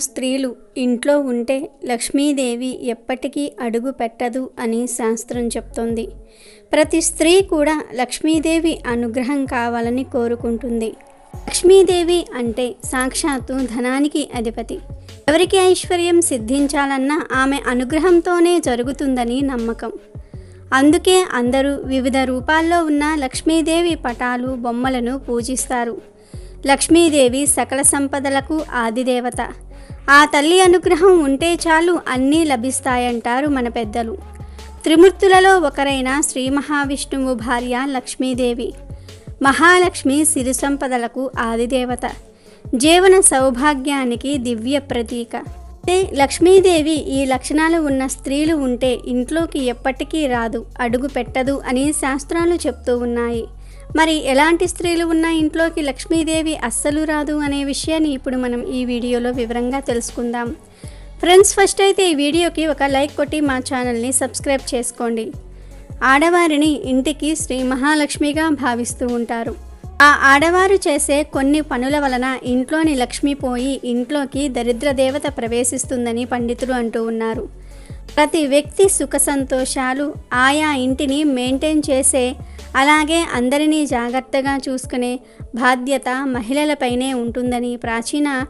స్త్రీలు ఇంట్లో ఉంటే లక్ష్మీదేవి ఎప్పటికీ అడుగు పెట్టదు అని శాస్త్రం చెప్తోంది. ప్రతి స్త్రీ కూడా లక్ష్మీదేవి అనుగ్రహం కావాలని కోరుకుంటుంది. లక్ష్మీదేవి అంటే సాక్షాత్తు ధనానికి అధిపతి. ఎవరికి ఐశ్వర్యం సిద్ధించాలన్నా ఆమె అనుగ్రహంతోనే జరుగుతుందని నమ్మకం. అందుకే అందరూ వివిధ రూపాల్లో ఉన్న లక్ష్మీదేవి పటాలు బొమ్మలను పూజిస్తారు. లక్ష్మీదేవి సకల సంపదలకు ఆదిదేవత. ఆ తల్లి అనుగ్రహం ఉంటే చాలు అన్నీ లభిస్తాయంటారు మన పెద్దలు. త్రిమూర్తులలో ఒకరైన శ్రీ మహావిష్ణువు భార్య లక్ష్మీదేవి. మహాలక్ష్మి సిరి సంపదలకు ఆదిదేవత. జీవన సౌభాగ్యానికి దివ్య ప్రతీక. లక్ష్మీదేవి ఈ లక్షణాలు ఉన్న స్త్రీలు ఉంటే ఇంట్లోకి ఎప్పటికీ రాదు అడుగు పెట్టదు అని శాస్త్రాలు చెప్తూ ఉన్నాయి. మరి ఎలాంటి స్త్రీలు ఉన్న ఇంట్లోకి లక్ష్మీదేవి అస్సలు రాదు అనే విషయాన్ని ఇప్పుడు మనం ఈ వీడియోలో వివరంగా తెలుసుకుందాం. ఫ్రెండ్స్ ఫస్ట్ అయితే ఈ వీడియోకి ఒక లైక్ కొట్టి మా ఛానల్ని సబ్స్క్రైబ్ చేసుకోండి. ఆడవారిని ఇంటికి శ్రీ మహాలక్ష్మిగా భావిస్తూ ఉంటారు. ఆ ఆడవారు చేసే కొన్ని పనుల వలన ఇంట్లోని లక్ష్మి పోయి ఇంట్లోకి దరిద్ర దేవత ప్రవేశిస్తుందని పండితులు అంటూ ఉన్నారు. ప్రతి వ్యక్తి సుఖ సంతోషాలు ఆయా ఇంటిని మెయింటైన్ చేసే అలాగే అందరినీ జాగ్రత్తగా చూసుకునే బాధ్యత మహిళలపైనే ఉంటుందని ప్రాచీన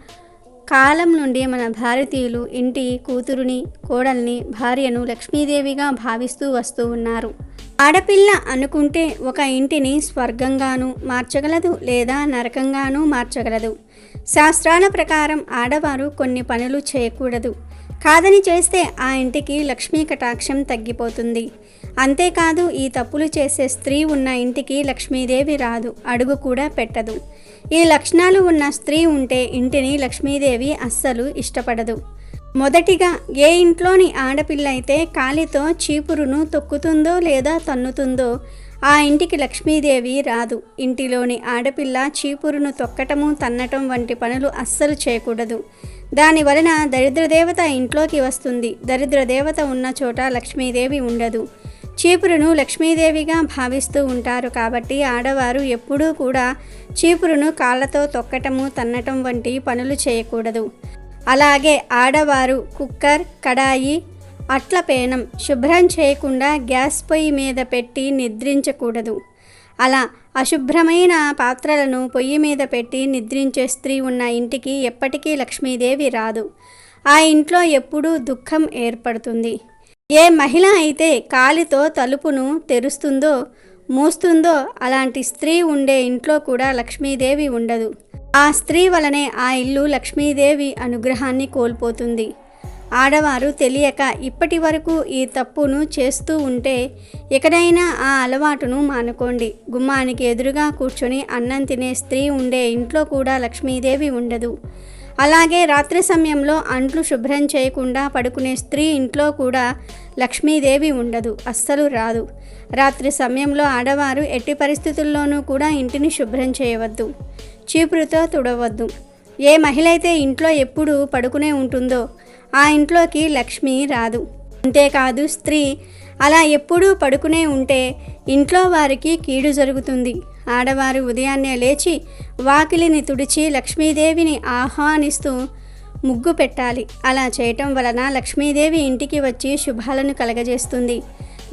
కాలం నుండి మన భారతీయులు ఇంటి కూతురుని కోడల్ని భార్యను లక్ష్మీదేవిగా భావిస్తూ వస్తూ ఉన్నారు. ఆడపిల్ల అనుకుంటే ఒక ఇంటిని స్వర్గంగాను మార్చగలదు లేదా నరకంగానూ మార్చగలదు. శాస్త్రాల ప్రకారం ఆడవారు కొన్ని పనులు చేయకూడదు. కాదని చేస్తే ఆ ఇంటికి లక్ష్మీ కటాక్షం తగ్గిపోతుంది. అంతేకాదు ఈ తప్పులు చేసే స్త్రీ ఉన్న ఇంటికి లక్ష్మీదేవి రాదు అడుగు కూడా పెట్టదు. ఈ లక్షణాలు ఉన్న స్త్రీ ఉంటే ఇంటిని లక్ష్మీదేవి అస్సలు ఇష్టపడదు. మొదటిగా ఏ ఇంట్లోని ఆడపిల్ల అయితే కాలితో చీపురును తొక్కుతుందో లేదా తన్నుతుందో ఆ ఇంటికి లక్ష్మీదేవి రాదు. ఇంటిలోని ఆడపిల్ల చీపురును తొక్కటము తన్నటం వంటి పనులు అస్సలు చేయకూడదు. దాని వలన దరిద్రదేవత ఇంట్లోకి వస్తుంది. దరిద్రదేవత ఉన్న చోట లక్ష్మీదేవి ఉండదు. చీపురును లక్ష్మీదేవిగా భావిస్తూ ఉంటారు కాబట్టి ఆడవారు ఎప్పుడూ కూడా చీపురును కాళ్ళతో తొక్కటము తన్నటం వంటి పనులు చేయకూడదు. అలాగే ఆడవారు కుక్కర్ కడాయి అట్ల పేనం శుభ్రం చేయకుండా గ్యాస్ పొయ్యి మీద పెట్టి నిద్రించకూడదు. అలా అశుభ్రమైన పాత్రలను పొయ్యి మీద పెట్టి నిద్రించే స్త్రీ ఉన్న ఇంటికి ఎప్పటికీ లక్ష్మీదేవి రాదు. ఆ ఇంట్లో ఎప్పుడూ దుఃఖం ఏర్పడుతుంది. ఏ మహిళ అయితే కాలితో తలుపును తెరుస్తుందో మూస్తుందో అలాంటి స్త్రీ ఉండే ఇంట్లో కూడా లక్ష్మీదేవి ఉండదు. ఆ స్త్రీ వలనే ఆ ఇల్లు లక్ష్మీదేవి అనుగ్రహాన్ని కోల్పోతుంది. ఆడవారు తెలియక ఇప్పటి వరకు ఈ తప్పును చేస్తూ ఉంటే ఎక్కడైనా ఆ అలవాటును మానుకోండి. గుమ్మానికి ఎదురుగా కూర్చొని అన్నం తినే స్త్రీ ఉండే ఇంట్లో కూడా లక్ష్మీదేవి ఉండదు. అలాగే రాత్రి సమయంలో అంట్లు శుభ్రం చేయకుండా పడుకునే స్త్రీ ఇంట్లో కూడా లక్ష్మీదేవి ఉండదు అస్సలు రాదు. రాత్రి సమయంలో ఆడవారు ఎట్టి పరిస్థితుల్లోనూ కూడా ఇంటిని శుభ్రం చేయవద్దు చీపురుతో తుడవద్దు. ఏ మహిళ అయితే ఇంట్లో ఎప్పుడు పడుకునే ఉంటుందో ఆ ఇంట్లోకి లక్ష్మి రాదు. అంతేకాదు స్త్రీ అలా ఎప్పుడూ పడుకునే ఉంటే ఇంట్లో వారికి కీడు జరుగుతుంది. ఆడవారు ఉదయాన్నే లేచి వాకిలిని తుడిచి లక్ష్మీదేవిని ఆహ్వానిస్తూ ముగ్గు పెట్టాలి. అలా చేయటం వలన లక్ష్మీదేవి ఇంటికి వచ్చి శుభాలను కలగజేస్తుంది.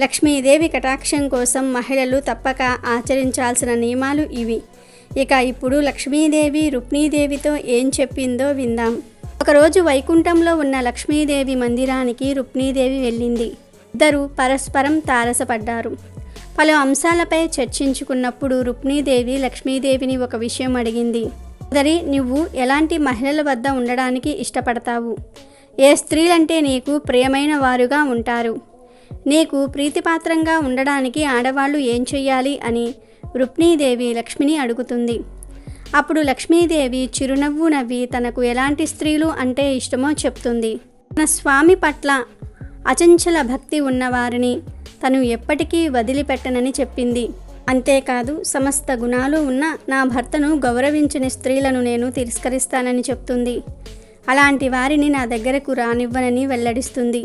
లక్ష్మీదేవి కటాక్షం కోసం మహిళలు తప్పక ఆచరించాల్సిన నియమాలు ఇవి. ఇక ఇప్పుడు లక్ష్మీదేవి రుక్మీదేవితో ఏం చెప్పిందో విందాం. ఒకరోజు వైకుంఠంలో ఉన్న లక్ష్మీదేవి మందిరానికి రుక్మీదేవి వెళ్ళింది. ఇద్దరు పరస్పరం తారసపడ్డారు. పలు అంశాలపై చర్చించుకున్నప్పుడు రుక్మీదేవి లక్ష్మీదేవిని ఒక విషయం అడిగింది. సోదరి నువ్వు ఎలాంటి మహిళల వద్ద ఉండడానికి ఇష్టపడతావు? ఏ స్త్రీలంటే నీకు ప్రియమైన వారుగా ఉంటారు? నీకు ప్రీతిపాత్రంగా ఉండడానికి ఆడవాళ్ళు ఏం చెయ్యాలి అని రుక్మీదేవి లక్ష్మిని అడుగుతుంది. అప్పుడు లక్ష్మీదేవి చిరునవ్వు నవ్వి తనకు ఎలాంటి స్త్రీలు అంటే ఇష్టమో చెప్తుంది. తన స్వామి పట్ల అచంచల భక్తి ఉన్నవారిని తను ఎప్పటికీ వదిలిపెట్టనని చెప్పింది. అంతేకాదు సమస్త గుణాలు ఉన్న నా భర్తను గౌరవించని స్త్రీలను నేను తిరస్కరిస్తానని చెప్తుంది. అలాంటి వారిని నా దగ్గరకు రానివ్వనని వెల్లడిస్తుంది.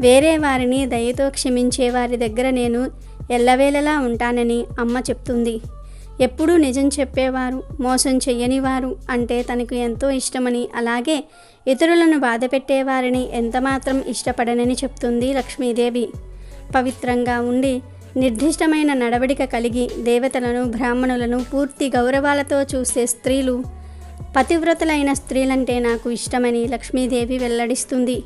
వేరే వారిని దయతో క్షమించే వారి దగ్గర నేను ఎల్లవేళలా ఉంటానని అమ్మ చెప్తుంది. ఎప్పుడూ నిజం చెప్పేవారు మోసం చెయ్యనివారు అంటే తనకు ఎంతో ఇష్టమని అలాగే ఇతరులను బాధపెట్టేవారిని ఎంతమాత్రం ఇష్టపడనని చెప్తుంది లక్ష్మీదేవి. పవిత్రంగా ఉండి నిర్దిష్టమైన నడవడిక కలిగి దేవతలను బ్రాహ్మణులను పూర్తి గౌరవాలతో చూసే స్త్రీలు పతివ్రతలైన స్త్రీలంటే నాకు ఇష్టమని లక్ష్మీదేవి వెల్లడిస్తుంది.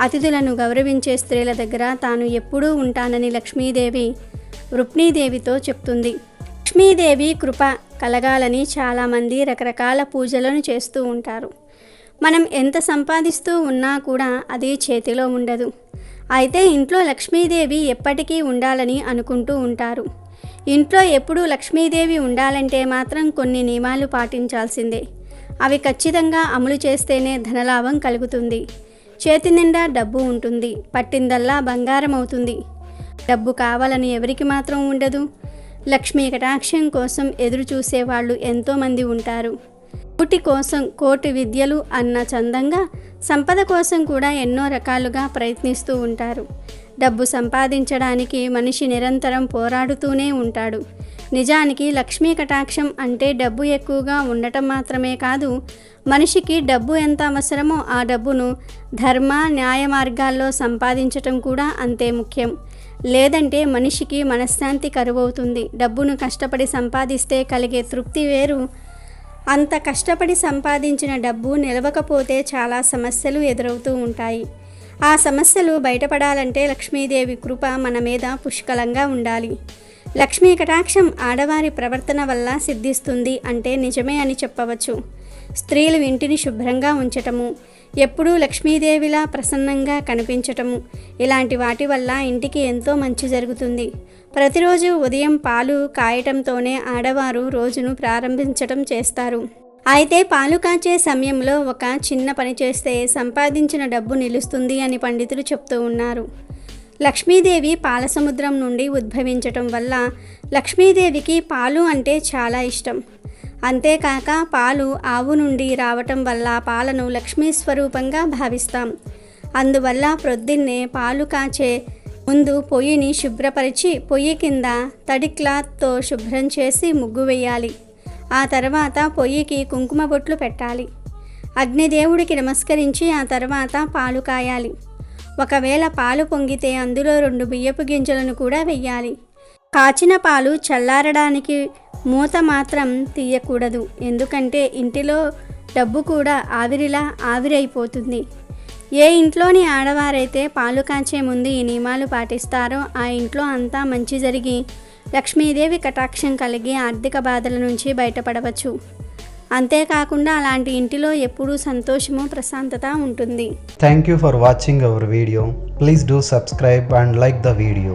అతిథులను గౌరవించే స్త్రీల దగ్గర తాను ఎప్పుడూ ఉంటానని లక్ష్మీదేవి రుక్మీదేవితో చెప్తుంది. లక్ష్మీదేవి కృప కలగాలని చాలామంది రకరకాల పూజలను చేస్తూ ఉంటారు. మనం ఎంత సంపాదిస్తూ ఉన్నా కూడా అది చేతిలో ఉండదు. అయితే ఇంట్లో లక్ష్మీదేవి ఎప్పటికీ ఉండాలని అనుకుంటూ ఉంటారు. ఇంట్లో ఎప్పుడూ లక్ష్మీదేవి ఉండాలంటే మాత్రం కొన్ని నియమాలు పాటించాల్సిందే. అవి ఖచ్చితంగా అమలు చేస్తేనే ధనలాభం కలుగుతుంది. చేతి నిండా డబ్బు ఉంటుంది. పట్టిందల్లా బంగారం అవుతుంది. డబ్బు కావాలని ఎవరికి మాత్రం ఉండదు. లక్ష్మీ కటాక్షం కోసం ఎదురు చూసేవాళ్ళు ఎంతోమంది ఉంటారు. కోటి కోసం కోటి విద్యలు అన్న చందంగా సంపద కోసం కూడా ఎన్నో రకాలుగా ప్రయత్నిస్తూ ఉంటారు. డబ్బు సంపాదించడానికి మనిషి నిరంతరం పోరాడుతూనే ఉంటాడు. నిజానికి లక్ష్మీ కటాక్షం అంటే డబ్బు ఎక్కువగా ఉండటం మాత్రమే కాదు మనిషికి డబ్బు ఎంత అవసరమో ఆ డబ్బును ధర్మ న్యాయ మార్గాల్లో సంపాదించటం కూడా అంతే ముఖ్యం. లేదంటే మనిషికి మనశ్శాంతి కరువవుతుంది. డబ్బును కష్టపడి సంపాదిస్తే కలిగే తృప్తి వేరు అంత కష్టపడి సంపాదించిన డబ్బు నిలవకపోతే చాలా సమస్యలు ఎదురవుతూ ఉంటాయి. ఆ సమస్యలు బయటపడాలంటే లక్ష్మీదేవి కృప మన మీద పుష్కలంగా ఉండాలి. లక్ష్మీ కటాక్షం ఆడవారి ప్రవర్తన వల్ల సిద్ధిస్తుంది అంటే నిజమే అని చెప్పవచ్చు. స్త్రీలు ఇంటిని శుభ్రంగా ఉంచటము ఎప్పుడూ లక్ష్మీదేవిలా ప్రసన్నంగా కనిపించటము. ఇలాంటి వాటి వల్ల ఇంటికి ఎంతో మంచి జరుగుతుంది. ప్రతిరోజు ఉదయం పాలు కాయటంతోనే ఆడవారు రోజును ప్రారంభించటం చేస్తారు. అయితే పాలు కాచే సమయంలో ఒక చిన్న పని చేస్తే సంపాదించిన డబ్బు నిలుస్తుంది అని పండితులు చెప్తూ ఉన్నారు. లక్ష్మీదేవి పాల సముద్రం నుండి ఉద్భవించటం వల్ల లక్ష్మీదేవికి పాలు అంటే చాలా ఇష్టం. అంతేకాక పాలు ఆవు నుండి రావటం వల్ల పాలను లక్ష్మీ స్వరూపంగా భావిస్తాం. అందువల్ల ప్రొద్దున్నే పాలు కాచే ముందు పొయ్యిని శుభ్రపరిచి పొయ్యి కింద తడి క్లాత్తో శుభ్రం చేసి ముగ్గు వేయాలి. ఆ తర్వాత పొయ్యికి కుంకుమ బొట్లు పెట్టాలి. అగ్నిదేవుడికి నమస్కరించి ఆ తర్వాత పాలు కాయాలి. ఒకవేళ పాలు పొంగితే అందులో రెండు బియ్యపు గింజలను కూడా వెయ్యాలి. కాచిన పాలు చల్లారడానికి మూత మాత్రం తీయకూడదు. ఎందుకంటే ఇంటిలో డబ్బు కూడా ఆవిరిలా ఆవిరైపోతుంది. ఏ ఇంట్లోని ఆడవారైతే పాలు కాచే ముందు ఈ నియమాలు పాటిస్తారో ఆ ఇంట్లో అంతా మంచి జరిగి లక్ష్మీదేవి కటాక్షం కలిగి ఆర్థిక బాధల నుంచి బయటపడవచ్చు. అంతేకాకుండా అలాంటి ఇంటిలో ఎప్పుడూ సంతోషము ప్రశాంతత ఉంటుంది. Thank you for watching our video please do subscribe and like the video